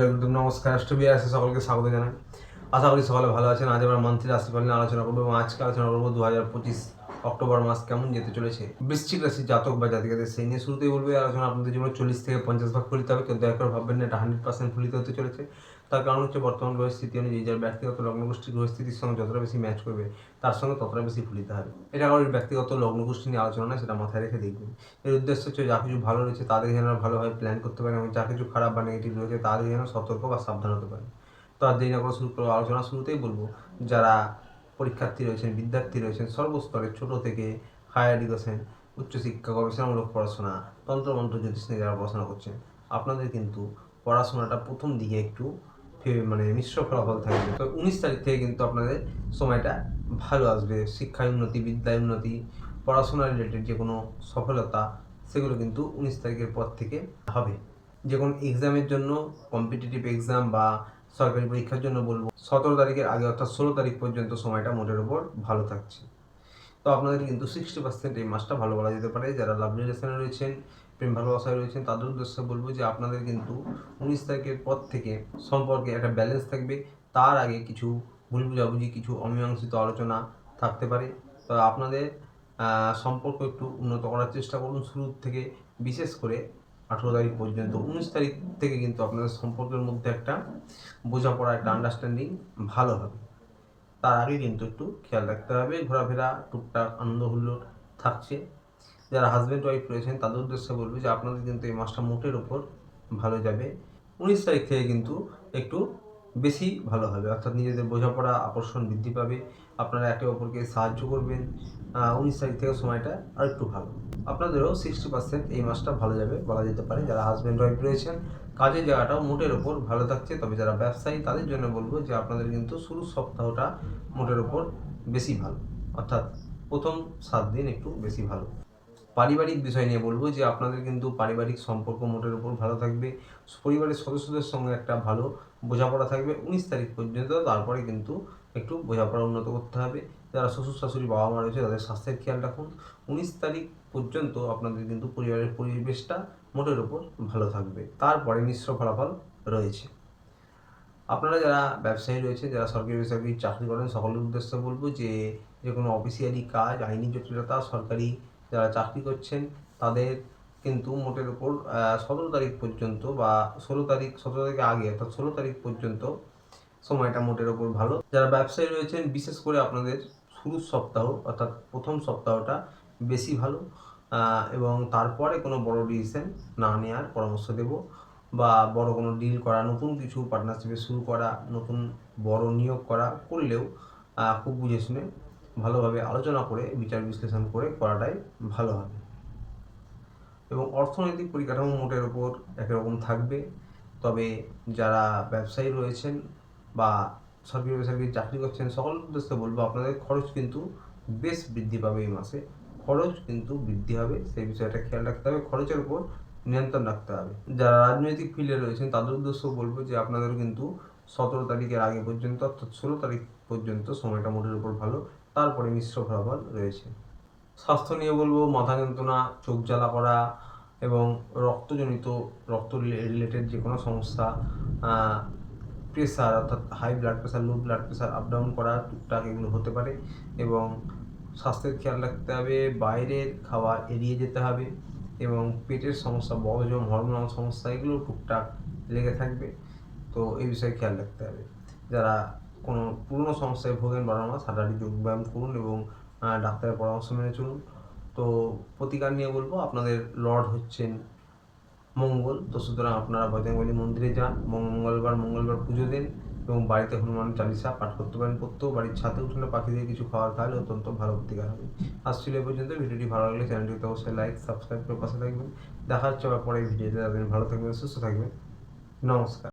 জগদুম নমস্কার, অষ্টমী আছে সকলকে স্বাগত জানাই। আশা করি সকলে ভালো আছেন। আজ আমরা মান্থলি রাশিফল নিয়ে আলোচনা করব এবং আজকে আলোচনা করব দু হাজার পঁচিশ অক্টোবর মাস কেমন যেতে চলেছে। বৃশ্চিক রাশি জাতক বা জাতিকাদের সেই নিয়ে শুরুতেই বলব আলোচনা আপনাদের জীবনে চল্লিশ থেকে পঞ্চাশ ভাগ ফুলিতে হবে। কেউ দয়া করে ভাববেন না, এটা হান্ড্রেড পার্সেন্ট ফুলিতে হতে চলেছে। তার কারণ হচ্ছে বর্তমান পরিস্থিতি অনুযায়ী যার ব্যক্তিগত লগ্নগোষ্ঠীর পরিস্থিতির সঙ্গে যতটা বেশি ম্যাচ করবে, তার সঙ্গে ততটা বেশি ফলিত হবে। এটা কারোর ব্যক্তিগত লগ্নগোষ্ঠী নিয়ে আলোচনা নয়, সেটা মাথায় রেখে দেখবেন। এর উদ্দেশ্য হচ্ছে যা কিছু ভালো রয়েছে, তাদের যেন ভালোভাবে প্ল্যান করতে পারেন এবং যা কিছু খারাপ বা নেগেটিভ রয়েছে, তাদের যেন সতর্ক বা সাবধান হতে পারেন। তো আর দেরি না করে শুরু করব। আলোচনা শুরুতেই বলব, যারা পরীক্ষার্থী রয়েছেন, বিদ্যার্থী রয়েছেন, সর্বস্তরের ছোট থেকে হায়ার এডুকেশন উচ্চশিক্ষা, গবেষণামূলক পড়াশোনা, তন্ত্রমন্ত্র, জ্যোতিষ নিয়ে যারা পড়াশোনা করছেন, আপনাদের কিন্তু পড়াশোনাটা প্রথম দিকে একটু মানে মিশ্র ফলাফল থাকবে। তো উনিশ তারিখ থেকে কিন্তু আপনাদের সময়টা ভালো আসবে। শিক্ষায় উন্নতি বিদ্যায় উন্নতি, পড়াশোনা রিলেটেড যে কোনো সফলতা, সেগুলো কিন্তু উনিশ তারিখের পর থেকে হবে। যে কোনো এক্সামের জন্য কম্পিটিটিভ এক্সাম বা সরকারি পরীক্ষার জন্য বলব, সতেরো তারিখের আগে অর্থাৎ ষোলো তারিখ পর্যন্ত সময়টা মোটের ওপর ভালো থাকছে। তো আপনাদের কিন্তু সিক্সটি পার্সেন্ট এই মাসটা ভালো বলা যেতে পারে। যারা লাভ রিলেশনে রয়েছেন প্রেম ভালোবাসায় রয়েছেন, তাদের উদ্দেশ্যে বলব যে আপনাদের কিন্তু উনিশ তারিখের পর থেকে সম্পর্কে একটা ব্যালেন্স থাকবে। তার আগে কিছু ভুল বুঝাবুঝি কিছু অমীমাংসিত আলোচনা থাকতে পারে। তো আপনাদের সম্পর্ক একটু উন্নত করার চেষ্টা করুন শুরু থেকে, বিশেষ করে আঠেরো তারিখ পর্যন্ত। উনিশ তারিখ থেকে কিন্তু আপনাদের সম্পর্কের মধ্যে একটা বোঝাপড়া, একটা আন্ডারস্ট্যান্ডিং ভালো হবে। তার আগে কিন্তু একটু খেয়াল রাখতে হবে। ঘোরাফেরা, টুকটাক আনন্দ হুল্লোড় থাকছে। যারা হাজব্যান্ড ওয়াইফ রয়েছেন, তাদের উদ্দেশ্যে বলব যে আপনাদের কিন্তু এই মাসটা মোটের ওপর ভালো যাবে। উনিশ তারিখ থেকে কিন্তু একটু বেশি ভালো হবে। অর্থাৎ নিজেদের বোঝাপড়া, আকর্ষণ বৃদ্ধি পাবে। আপনারা একে অপরকে সাহায্য করবেন। উনিশ তারিখ থেকে সময়টা আর একটু ভালো। আপনাদেরও সিক্সটি পার্সেন্ট এই মাসটা ভালো যাবে বলা যেতে পারে। যারা হাজব্যান্ড ওয়াইফ রয়েছেন, কাজের জায়গাটাও মোটের ওপর ভালো থাকছে। তবে যারা ব্যবসায়ী, তাদের জন্য বলব যে আপনাদের কিন্তু শুরুর সপ্তাহটা মোটের ওপর বেশি ভালো। অর্থাৎ প্রথম সাত দিন একটু বেশি ভালো। পারিবারিক বিষয় নিয়ে বলব যে আপনাদের কিন্তু পারিবারিক সম্পর্ক মোটের উপর ভালো থাকবে, পরিবারের সদস্যদের সঙ্গে একটা ভালো বোঝাপড়া থাকবে, উনিশ তারিখ পর্যন্ত তারপরে কিন্তু একটু বোঝাপড়া উন্নত করতে হবে। যারা শ্বশুর শাশুড়ি বাবা মা রয়েছে তাদের স্বাস্থ্যের খেয়াল রাখুন। উনিশ তারিখ পর্যন্ত আপনাদের কিন্তু পরিবারের পরিবেশটা মোটের উপর ভালো থাকবে। তারপরে মিশ্র ফলাফল রয়েছে। আপনারা যারা ব্যবসায়ী রয়েছে, যারা সরকারি বেসরকারি চাকরি করেন, সকলের উদ্দেশ্যে বলব যে যে কোনো অফিসিয়ালি কাজ, আইনি জটিলতা, সরকারি যারা চাকরি করছেন, তাদের কিন্তু মোটের উপর সতেরো তারিখ পর্যন্ত বা ষোলো তারিখ, সতেরো তারিখের আগে অর্থাৎ ষোলো তারিখ পর্যন্ত সময়টা মোটের ওপর ভালো। যারা ব্যবসায়ী রয়েছেন, বিশেষ করে আপনাদের শুরুর সপ্তাহ, অর্থাৎ প্রথম সপ্তাহটা বেশি ভালো এবং তারপরে কোনো বড় ডিসিশন না নেওয়ার পরামর্শ দেব বা বড় কোনো ডিল করা, নতুন কিছু পার্টনারশিপে শুরু করা, নতুন বড় নিয়োগ করা, করলেও খুব বুঝে শুনে ভালোভাবে আলোচনা করে, বিচার বিশ্লেষণ করে করাটাই ভালো হবে। এবং অর্থনৈতিক পরিকাঠামো মোটের ওপর একরকম থাকবে। তবে যারা ব্যবসায়ী রয়েছেন বা সরকারি বেসরকারি চাকরি করছেন, সকল উদ্দেশ্যে বলব আপনাদের, খরচ কিন্তু বেশ বৃদ্ধি পাবে এই মাসে। খরচ কিন্তু বৃদ্ধি হবে, সেই বিষয়টা খেয়াল রাখতে হবে। খরচের উপর নিয়ন্ত্রণ রাখতে হবে। যারা রাজনৈতিক ফিল্ডে রয়েছেন, তাদের উদ্দেশ্য বলব যে আপনাদের কিন্তু সতেরো তারিখের আগে পর্যন্ত অর্থাৎ ষোলো তারিখ পর্যন্ত সময়টা মোটের উপর ভালো। তারপরে মিশ্র ফলাফল রয়েছে। স্বাস্থ্য নিয়ে বলব, মাথা যন্ত্রণা, চোখ জ্বালা করা এবং রক্তজনিত, রক্ত রিলেটেড যে কোনো সমস্যা প্রেশার অর্থাৎ high blood pressure low blood pressure up down করা, টুকটাক এগুলো হতে পারে এবং স্বাস্থ্যের খেয়াল রাখতে হবে, বাইরের খাবার এড়িয়ে যেতে হবে এবং পেটের সমস্যা বদহজম হরমোনাল সমস্যা এগুলো টুকটাক লেগে থাকবে। তো এই বিষয়ে খেয়াল রাখতে হবে। যারা কোনো পুরনো সমস্যায় ভোগেন বারো মাস হাঁটাহাঁটি যোগব্যায়াম করুন এবং ডাক্তারের পরামর্শ মেনে চলুন। তো প্রতিকার নিয়ে বলব, আপনাদের লর্ড হচ্ছেন মঙ্গল। তো সুতরাং আপনারা বজরংবলী মন্দিরে যান মঙ্গলবার মঙ্গলবার পুজো দিন এবং বাড়িতে হনুমান চালিসা পাঠ করতে পারেন। প্রত্যেক বাড়ির ছাদে উঠলে পাখিদের কিছু খাবার খাওয়ালে অত্যন্ত ভালো প্রতিকার হবে। আজ ছিল এই পর্যন্ত, ভিডিওটি ভালো লাগলে চ্যানেলটিতে অবশ্যই লাইক সাবস্ক্রাইব করে পাশে থাকবেন। দেখা হচ্ছে আবার পরে ভিডিওতে যাবেন ভালো থাকবেন, সুস্থ থাকবেন। নমস্কার।